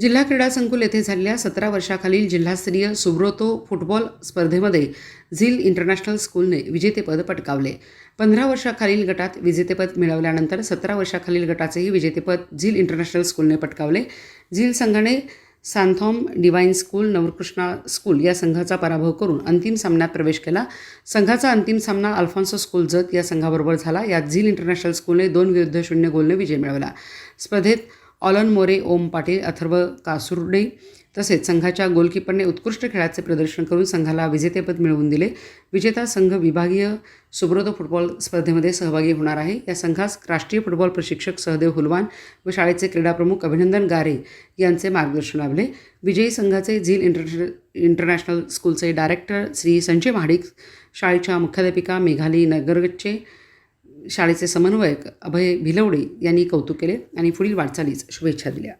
जिल्हा क्रीडा संकुल येथे झालेल्या सतरा वर्षाखालील जिल्हास्तरीय सुब्रोतो फुटबॉल स्पर्धेमध्ये झील इंटरनॅशनल स्कूलने विजेतेपद पटकावले. पंधरा वर्षाखालील गटात विजेतेपद मिळवल्यानंतर सतरा वर्षाखालील गटाचेही विजेतेपद झील इंटरनॅशनल स्कूलने पटकावले. झील संघाने Santhome divine school Navkrishna school या संघाचा पराभव करून अंतिम सामन्यात प्रवेश केला. संघाचा अंतिम सामना अल्फॉन्सो स्कूल जत या संघाबरोबर झाला. यात झील इंटरनॅशनल स्कूलने दोन विरुद्ध शून्य गोलने विजय मिळवला. स्पर्धेत ऑलन मोरे ओम पाटील अथर्व कासुर्डे तसेच संघाच्या गोलकीपरने उत्कृष्ट खेळाचे प्रदर्शन करून संघाला विजेतेपद मिळवून दिले. विजेता संघ विभागीय सुब्रोतो फुटबॉल स्पर्धेमध्ये सहभागी होणार आहे. या संघास राष्ट्रीय फुटबॉल प्रशिक्षक सहदेव हुलवान व शाळेचे क्रीडाप्रमुख अभिनंदन गारे यांचे मार्गदर्शन लाभले. विजयी संघाचे झील इंटरनॅशनल इंटरनॅशनल स्कूलचे डायरेक्टर श्री संजय महाडिक शाळेच्या मुख्याध्यापिका मेघाली नगरगच्चे शाळेचे समन्वयक अभय भिलवडे यांनी कौतुक केले आणि पुढील वाटचालीस शुभेच्छा दिल्या.